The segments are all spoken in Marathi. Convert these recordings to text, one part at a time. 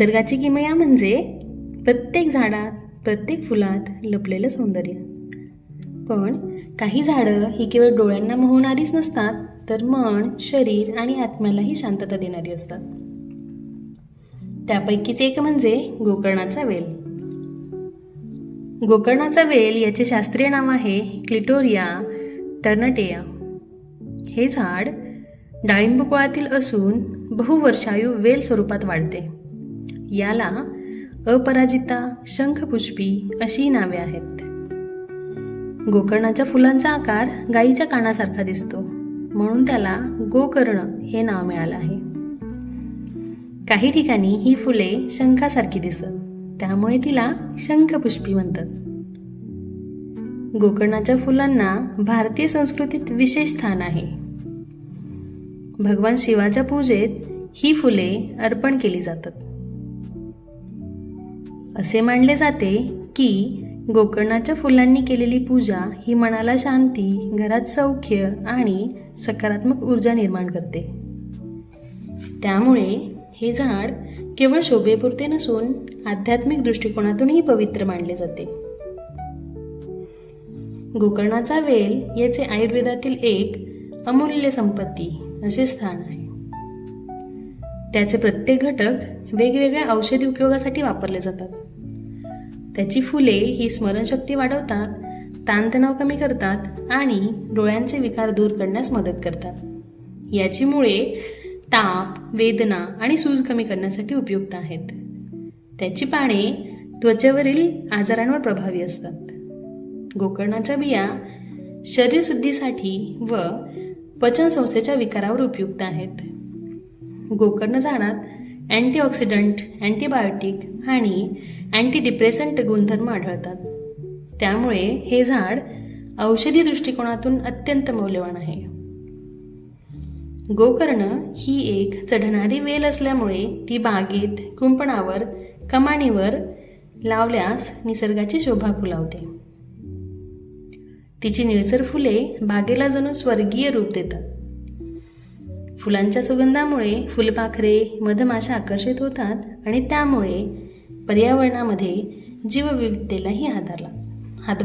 निसर्गाची किमया म्हणजे प्रत्येक झाडात प्रत्येक फुलात लपलेलं सौंदर्य. पण काही झाडं ही केवळ डोळ्यांना मोहणारीच नसतात तर मन शरीर आणि आत्म्यालाही शांतता देणारी असतात. त्यापैकीच एक म्हणजे गोकर्णाचा वेल. गोकर्णाचा वेल याचे शास्त्रीय नाव आहे क्लिटोरिया टर्नटेया. हे झाड डाळिंब कुळातील असून बहुवर्षायू वेल स्वरूपात वाढते. याला अपराजिता शंखपुष्पी अशी नावे आहेत. गोकर्णाच्या फुलांचा आकार गाईच्या कानासारखा दिसतो. म्हणून त्याला गोकर्ण हे नाव मिळालं आहे. काही ठिकाणी ही फुले शंखासारखी दिसत त्यामुळे तिला शंखपुष्पी म्हणतात. गोकर्णाच्या फुलांना भारतीय संस्कृतीत विशेष स्थान आहे. भगवान शिवाच्या पूजेत ही फुले अर्पण केली जातात. असे मानले जाते की गोकर्णाच्या फुलांनी केलेली पूजा ही मनाला शांती घरात सौख्य आणि सकारात्मक ऊर्जा निर्माण करते. त्यामुळे हे झाड केवळ शोभेपुरते नसून आध्यात्मिक दृष्टिकोनातूनही पवित्र मानले जाते. गोकर्णाचा वेल याचे आयुर्वेदातील एक अमूल्य संपत्ती असे स्थान आहे. त्याचे प्रत्येक घटक वेगवेगळ्या औषधी उपयोगासाठी वापरले जातात. त्याची फुले ही स्मरणशक्ती वाढवतात ताणतणाव कमी करतात आणि डोळ्यांचे विकार दूर करण्यास मदत करतात. याची मुळे ताप वेदना आणि सूज कमी करण्यासाठी उपयुक्त आहेत. त्याची पाने त्वचेवरील आजारांवर प्रभावी असतात. गोकर्णाच्या बिया शरीरशुद्धीसाठी व पचनसंस्थेच्या विकारावर उपयुक्त आहेत. गोकर्ण झाडात अँटीऑक्सिडंट अँटीबायोटिक आणि अँटीडिप्रेसंट गुणधर्म आढळतात. त्यामुळे हे झाड औषधी दृष्टिकोनातून अत्यंत मौल्यवान आहे. गोकर्ण ही एक चढणारी वेल असल्यामुळे ती बागेत कुंपणावर कमानीवर लावल्यास निसर्गाची शोभा फुलावते. तिची निळसर फुले बागेला जणू स्वर्गीय रूप देतात. फुलांच्या सुगंधामुळे फुलपाखरे मधमाशा आकर्षित होतात आणि त्यामुळे पर्यावरणामध्ये जीवविविधतेलाही हाताला हात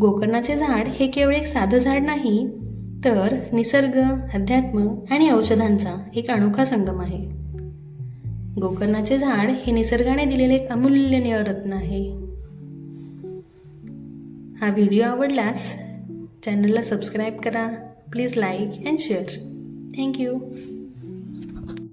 गोकर्णाचे झाड हे केवळ एक साधं झाड नाही तर निसर्ग अध्यात्म आणि औषधांचा एक अनोखा संगम आहे. गोकर्णाचे झाड हे निसर्गाने दिलेले एक अमूल्य रत्न आहे. हा व्हिडिओ आवडल्यास चॅनलला सबस्क्राईब करा Please like and share. Thank you.